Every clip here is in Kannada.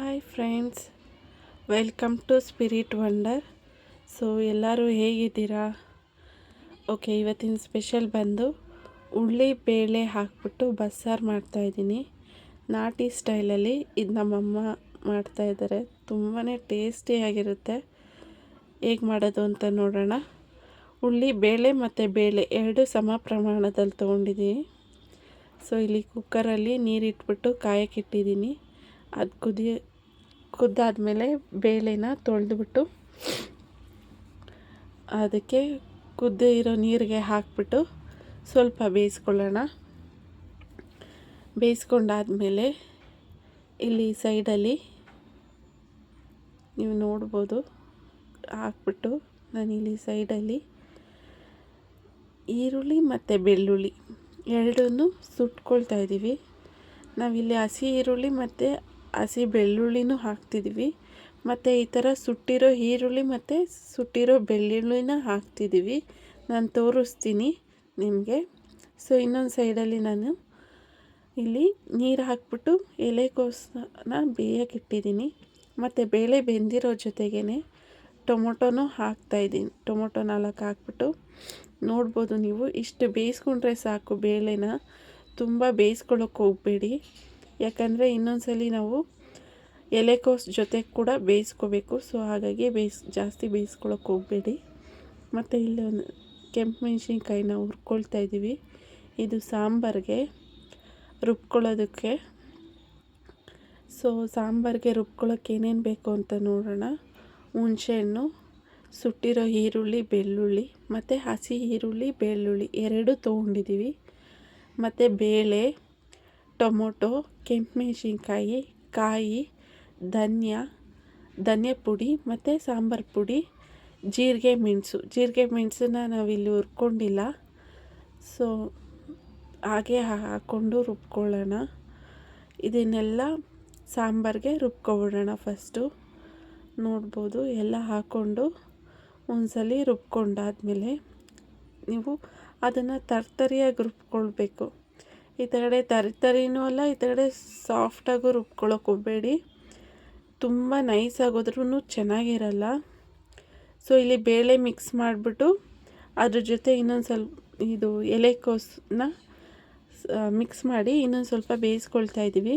Hi friends welcome to spirit wonder so ಎಲ್ಲರೂ ಹೇಗಿದ್ದೀರಾ? ಓಕೆ ಇವತ್ತಿನ ಸ್ಪೆಷಲ್ ಬಂದು ಉಳ್ಳಿ ಬೇಳೆ ಹಾಕ್ಬಿಟ್ಟು ಬಸ್ಸಾರು ಮಾಡ್ತಾಯಿದ್ದೀನಿ ನಾಟಿ ಸ್ಟೈಲಲ್ಲಿ ಇದು ನಮ್ಮಮ್ಮ ಮಾಡ್ತಾಯಿದ್ದಾರೆ ತುಂಬಾ ಟೇಸ್ಟಿಯಾಗಿರುತ್ತೆ ಹೇಗೆ ಮಾಡೋದು ಅಂತ ನೋಡೋಣ. ಉಳ್ಳಿ ಬೇಳೆ ಮತ್ತು ಬೇಳೆ ಎರಡು ಸಮ ಪ್ರಮಾಣದಲ್ಲಿ ತೊಗೊಂಡಿದ್ದೀನಿ ಸೊ ಇಲ್ಲಿ ಕುಕ್ಕರಲ್ಲಿ ನೀರಿಟ್ಬಿಟ್ಟು ಕಾಯಕ್ಕಿಟ್ಟಿದ್ದೀನಿ ಅದು ಕುದಿ ಕುದ್ದಾದಮೇಲೆ ಬೇಳೆನ ತೊಳೆದುಬಿಟ್ಟು ಅದಕ್ಕೆ ಕುದ್ದೇ ಇರೋ ನೀರಿಗೆ ಹಾಕ್ಬಿಟ್ಟು ಸ್ವಲ್ಪ ಬೇಯಿಸ್ಕೊಳ್ಳೋಣ. ಬೇಯಿಸ್ಕೊಂಡಾದಮೇಲೆ ಇಲ್ಲಿ ಸೈಡಲ್ಲಿ ನೀವು ನೋಡ್ಬೋದು, ಹಾಕ್ಬಿಟ್ಟು ನಾನಿಲ್ಲಿ ಸೈಡಲ್ಲಿ ಈರುಳ್ಳಿ ಮತ್ತು ಬೆಳ್ಳುಳ್ಳಿ ಎರಡನ್ನೂ ಸುಟ್ಕೊಳ್ತಾ ಇದ್ದೀವಿ. ನಾವಿಲ್ಲಿ ಹಸಿ ಈರುಳ್ಳಿ ಮತ್ತು ಹಸಿ ಬೆಳ್ಳುಳ್ಳಿನೂ ಹಾಕ್ತಿದ್ವಿ. ಮತ್ತು ಈ ಥರ ಸುಟ್ಟಿರೋ ಈರುಳ್ಳಿ ಮತ್ತು ಸುಟ್ಟಿರೋ ಬೆಳ್ಳುಳ್ಳಿನ ಹಾಕ್ತಿದ್ದೀವಿ ನಾನು ತೋರಿಸ್ತೀನಿ ನಿಮಗೆ. ಸೊ ಇನ್ನೊಂದು ಸೈಡಲ್ಲಿ ನಾನು ಇಲ್ಲಿ ನೀರು ಹಾಕ್ಬಿಟ್ಟು ಎಲೆಕೋಸನ್ನ ಬೇಯಕ್ಕೆ ಇಟ್ಟಿದ್ದೀನಿ. ಮತ್ತು ಬೇಳೆ ಬೆಂದಿರೋ ಜೊತೆಗೇ ಟೊಮೊಟೊನೂ ಹಾಕ್ತಾಯಿದ್ದೀನಿ ಟೊಮೊಟೊ ನಾಲ್ಕು ಹಾಕ್ಬಿಟ್ಟು ನೋಡ್ಬೋದು ನೀವು. ಇಷ್ಟು ಬೇಯಿಸ್ಕೊಂಡ್ರೆ ಸಾಕು ಬೇಳೆನ. ತುಂಬ ಬೇಯಿಸ್ಕೊಳ್ಳೋಕೆ ಹೋಗಬೇಡಿ. ಯಾಕಂದರೆ ಇನ್ನೊಂದ್ಸಲಿ ನಾವು ಎಲೆಕೋಸು ಜೊತೆ ಕೂಡ ಬೇಯಿಸ್ಕೋಬೇಕು. ಸೊ ಹಾಗಾಗಿ ಬೇಯಿಸ್, ಜಾಸ್ತಿ ಬೇಯಿಸ್ಕೊಳ್ಳೋಕೆ ಹೋಗಬೇಡಿ. ಮತ್ತು ಇಲ್ಲಿ ಒಂದು ಕೆಂಪು ಮೆಣಸಿನ್ಕಾಯಿನ ಹುರ್ಕೊಳ್ತಾ ಇದ್ದೀವಿ. ಇದು ಸಾಂಬಾರಿಗೆ ರುಬ್ಕೊಳ್ಳೋದಕ್ಕೆ. ಸೊ ಸಾಂಬಾರಿಗೆ ರುಬ್ಕೊಳ್ಳೋಕೆ ಏನೇನು ಬೇಕು ಅಂತ ನೋಡೋಣ. ಹುಣಸೆಹಣ್ಣು ಸುಟ್ಟಿರೋ ಈರುಳ್ಳಿ, ಬೆಳ್ಳುಳ್ಳಿ, ಮತ್ತು ಹಸಿ ಈರುಳ್ಳಿ, ಬೆಳ್ಳುಳ್ಳಿ, ಎರಡು ತೊಗೊಂಡಿದ್ದೀವಿ. ಮತ್ತು ಬೇಳೆ ಟೊಮೊಟೊ ಕೆಂಪು ಮೆಣಸಿನಕಾಯಿ ಕಾಯಿ, ಧನ್ಯ ಧನ್ಯ ಪುಡಿ ಮತ್ತು ಸಾಂಬಾರು ಪುಡಿ, ಜೀರಿಗೆ ಮೆಣಸು. ಜೀರಿಗೆ ಮೆಣಸನ್ನ ನಾವಿಲ್ಲಿ ಹುರ್ಕೊಂಡಿಲ್ಲ. ಸೊ ಹಾಗೆ ಹಾಕ್ಕೊಂಡು ರುಬ್ಕೊಳ್ಳೋಣ. ಇದನ್ನೆಲ್ಲ ಸಾಂಬಾರಿಗೆ ರುಬ್ಕೊಬಿಡೋಣ ಫಸ್ಟು. ನೋಡ್ಬೋದು, ಎಲ್ಲ ಹಾಕ್ಕೊಂಡು ಒಂದ್ಸಲ ರುಬ್ಕೊಂಡಾದ್ಮೇಲೆ ನೀವು ಅದನ್ನು ತರ್ತರಿಯಾಗಿ ರುಬ್ಕೊಳ್ಬೇಕು. ಈ ತಗಡೆ ತರಿ ತರಿನೂ ಅಲ್ಲ ಈ ತಗಡೆ ಸಾಫ್ಟಾಗೂ ರುಬ್ಕೊಳ್ಳೋಕೆ ಹೋಗಬೇಡಿ. ತುಂಬ ನೈಸ್ ಆಗೋದ್ರೂ ಚೆನ್ನಾಗಿರಲ್ಲ. ಸೊ ಇಲ್ಲಿ ಬೇಳೆ ಮಿಕ್ಸ್ ಮಾಡಿಬಿಟ್ಟು ಅದ್ರ ಜೊತೆ ಇನ್ನೊಂದು ಸ್ವಲ್ಪ ಇದು ಎಲೆಕೋಸನ್ನ ಮಿಕ್ಸ್ ಮಾಡಿ ಇನ್ನೊಂದು ಸ್ವಲ್ಪ ಬೇಯಿಸ್ಕೊಳ್ತಾ ಇದ್ದೀವಿ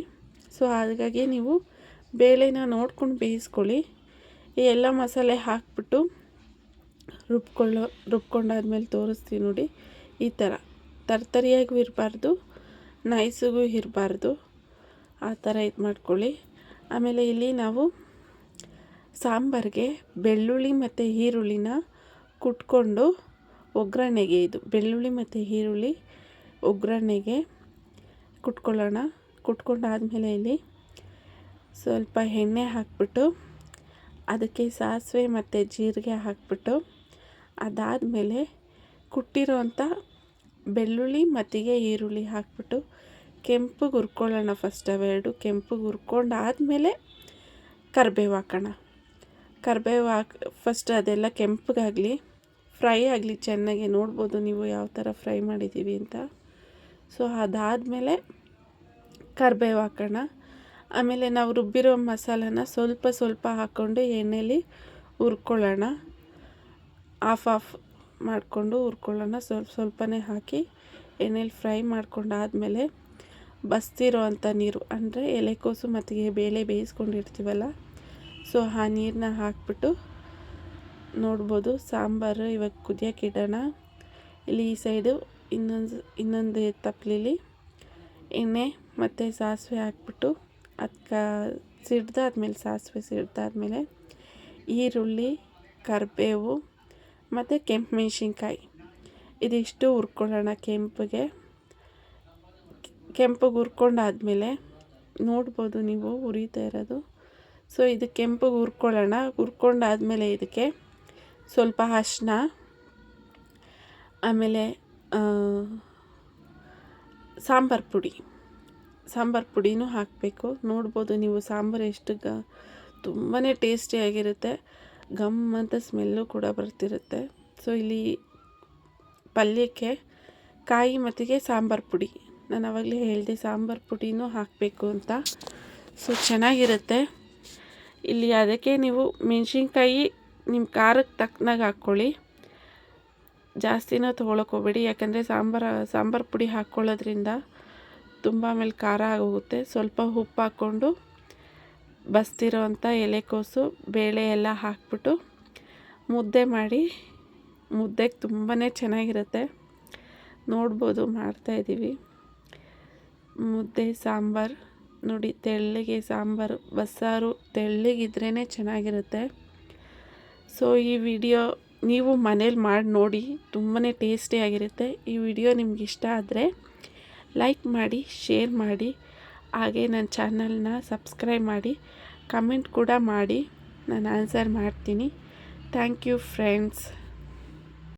ಸೊ ಹಾಗಾಗಿ ನೀವು ಬೇಳೆನ ನೋಡ್ಕೊಂಡು ಬೇಯಿಸ್ಕೊಳ್ಳಿ. ಈ ಎಲ್ಲ ಮಸಾಲೆ ಹಾಕ್ಬಿಟ್ಟು ರುಬ್ಕೊಳ್ಳೋ, ರುಬ್ಕೊಂಡಾದ್ಮೇಲೆ ತೋರಿಸ್ತೀವಿ ನೋಡಿ, ಈ ಥರ. ತರ್ತರಿಯಾಗೂ ಇರಬಾರ್ದು. ನೈಸಿಗೂ ಇರಬಾರ್ದು. ಆ ಥರ ಇದು ಮಾಡ್ಕೊಳ್ಳಿ. ಆಮೇಲೆ ಇಲ್ಲಿ ನಾವು ಸಾಂಬಾರಿಗೆ ಬೆಳ್ಳುಳ್ಳಿ ಮತ್ತು ಈರುಳ್ಳಿನ ಕುಟ್ಕೊಂಡು ಒಗ್ಗರಣೆಗೆ ಇದು ಬೆಳ್ಳುಳ್ಳಿ ಮತ್ತು ಈರುಳ್ಳಿ ಒಗ್ಗರಣೆಗೆ ಕುಟ್ಕೊಳ್ಳೋಣ. ಕುಟ್ಕೊಂಡಾದಮೇಲೆ ಇಲ್ಲಿ ಸ್ವಲ್ಪ ಎಣ್ಣೆ ಹಾಕ್ಬಿಟ್ಟು ಅದಕ್ಕೆ ಸಾಸಿವೆ ಮತ್ತು ಜೀರಿಗೆ ಹಾಕ್ಬಿಟ್ಟು ಅದಾದಮೇಲೆ ಕುಟ್ಟಿರೋಂಥ ಬೆಳ್ಳುಳ್ಳಿ, ಮತ್ತಿಗೆ ಈರುಳ್ಳಿ ಹಾಕ್ಬಿಟ್ಟು ಕೆಂಪಗೆ ಹುರ್ಕೊಳ್ಳೋಣ ಫಸ್ಟ್ ಅವೆರಡು ಕೆಂಪಗೆ ಹುರ್ಕೊಂಡು ಆದಮೇಲೆ ಕರಿಬೇವು ಹಾಕೋಣ. ಕರಿಬೇವು ಹಾಕಿ ಫಸ್ಟ್ ಅದೆಲ್ಲ ಕೆಂಪಗಾಗಲಿ ಫ್ರೈ ಆಗಲಿ, ಚೆನ್ನಾಗಿ ನೋಡ್ಬೋದು ನೀವು ಯಾವ ಥರ ಫ್ರೈ ಮಾಡಿದ್ದೀವಿ ಅಂತ. ಸೊ ಅದಾದಮೇಲೆ ಕರಿಬೇವು ಹಾಕೋಣ. ಆಮೇಲೆ ನಾವು ರುಬ್ಬಿರೋ ಮಸಾಲನ ಸ್ವಲ್ಪ ಸ್ವಲ್ಪ ಹಾಕ್ಕೊಂಡು ಎಣ್ಣೆಲಿ ಹುರ್ಕೊಳ್ಳೋಣ. ಆಫ್ ಆಫ್ ಮಾಡಿಕೊಂಡು ಹುರ್ಕೊಳ್ಳೋಣ. ಸ್ವಲ್ಪ ಸ್ವಲ್ಪನೇ ಹಾಕಿ ಎಣ್ಣೆಲಿ ಫ್ರೈ ಮಾಡ್ಕೊಂಡಾದಮೇಲೆ ಬಸ್ತಿರೋ ಅಂಥ ನೀರು, ಅಂದರೆ ಎಲೆಕೋಸು ಮತ್ತು ಬೇಳೆ ಬೇಯಿಸ್ಕೊಂಡಿರ್ತೀವಲ್ಲ, ಸೊ ಆ ನೀರನ್ನ ಹಾಕ್ಬಿಟ್ಟು ನೋಡ್ಬೋದು. ಸಾಂಬಾರು ಇವಾಗ ಕುದಿಯೋಕೆ ಇಡೋಣ. ಇಲ್ಲಿ ಈ ಸೈಡು ಇನ್ನೊಂದು ಇನ್ನೊಂದು ತಪ್ಪಲಿಲಿ ಎಣ್ಣೆ ಮತ್ತು ಸಾಸಿವೆ ಹಾಕ್ಬಿಟ್ಟು ಅದಕ್ಕೆ ಸಿಡ್ದಾದ್ಮೇಲೆ, ಸಾಸಿವೆ ಸಿಡ್ದಾದ್ಮೇಲೆ ಈರುಳ್ಳಿ, ಕರಿಬೇವು ಮತ್ತು ಕೆಂಪು ಮೆಣಸಿನ್ಕಾಯಿ. ಇದಿಷ್ಟು ಹುರ್ಕೊಳ್ಳೋಣ ಕೆಂಪಗೆ. ಕೆಂಪಗೆ ಹುರ್ಕೊಂಡಾದ್ಮೇಲೆ ನೋಡ್ಬೋದು ನೀವು ಹುರಿತಾ ಇರೋದು. ಸೊ, ಇದು ಕೆಂಪಗೆ ಹುರ್ಕೊಳ್ಳೋಣ. ಹುರ್ಕೊಂಡಾದ್ಮೇಲೆ ಇದಕ್ಕೆ ಸ್ವಲ್ಪ ಅರ್ಶಿನ ಆಮೇಲೆ ಸಾಂಬಾರು ಪುಡಿ. ಸಾಂಬಾರು ಪುಡಿನೂ ಹಾಕಬೇಕು. ನೋಡ್ಬೋದು ನೀವು ಸಾಂಬಾರು ಎಷ್ಟು ಗ ತುಂಬಾ ಟೇಸ್ಟಿಯಾಗಿರುತ್ತೆ ಗಮ್ ಅಂತ ಸ್ಮೆಲ್ಲು ಕೂಡ ಬರ್ತಿರುತ್ತೆ. ಸೊ ಇಲ್ಲಿ ಪಲ್ಯಕ್ಕೆ ಕಾಯಿ ಮತ್ತಿಗೆ ಸಾಂಬಾರು ಪುಡಿ. ನಾನು ಆವಾಗಲೇ ಹೇಳಿದೆ ಸಾಂಬಾರು ಪುಡಿನೂ ಹಾಕಬೇಕು ಅಂತ. ಸೊ ಚೆನ್ನಾಗಿರುತ್ತೆ. ಇಲ್ಲಿ ಅದಕ್ಕೆ ನೀವು ಮೆಣಸಿನ್ಕಾಯಿ ನಿಮ್ಮ ಖಾರಕ್ಕೆ ತಕ್ಕನಾಗ ಹಾಕ್ಕೊಳ್ಳಿ. ಜಾಸ್ತಿನೂ ತೊಗೊಳಕ್ಕೆ ಹೋಗ್ಬೇಡಿ. ಯಾಕಂದರೆ ಸಾಂಬಾರು ಸಾಂಬಾರು ಪುಡಿ ಹಾಕ್ಕೊಳ್ಳೋದ್ರಿಂದ ತುಂಬ ಆಮೇಲೆ ಖಾರ ಆಗೋಗುತ್ತೆ. ಸ್ವಲ್ಪ ಉಪ್ಪು ಹಾಕ್ಕೊಂಡು ಬಸ್ತಿರೋ ಅಂಥ ಎಲೆಕೋಸು ಬೇಳೆ ಎಲ್ಲ ಹಾಕ್ಬಿಟ್ಟು ಮುದ್ದೆ ಮಾಡಿ, ಮುದ್ದೆಗೆ ತುಂಬಾ ಚೆನ್ನಾಗಿರುತ್ತೆ. ನೋಡ್ಬೋದು ಮಾಡ್ತಾಯಿದ್ದೀವಿ ಮುದ್ದೆ, ಸಾಂಬಾರು, ನೋಡಿ, ತೆಳ್ಳಗೆ ಸಾಂಬಾರು, ಬಸ್ಸಾರು ತೆಳ್ಳಗಿದ್ರೇ ಚೆನ್ನಾಗಿರುತ್ತೆ. ಸೊ, ಈ ವಿಡಿಯೋ ನೀವು ಮನೇಲಿ ಮಾಡಿ ನೋಡಿ ತುಂಬಾ ಟೇಸ್ಟಿಯಾಗಿರುತ್ತೆ ಈ ವಿಡಿಯೋ ನಿಮ್ಗೆ ಇಷ್ಟ ಆದರೆ ಲೈಕ್ ಮಾಡಿ, ಶೇರ್ ಮಾಡಿ. ಹಾಗೆ ನನ್ನ ಚಾನಲ್ನ ಸಬ್ಸ್ಕ್ರೈಬ್ ಮಾಡಿ ಕಮೆಂಟ್ ಕೂಡ ಮಾಡಿ ನಾನು ಆನ್ಸರ್ ಮಾಡ್ತೀನಿ. Thank you friends.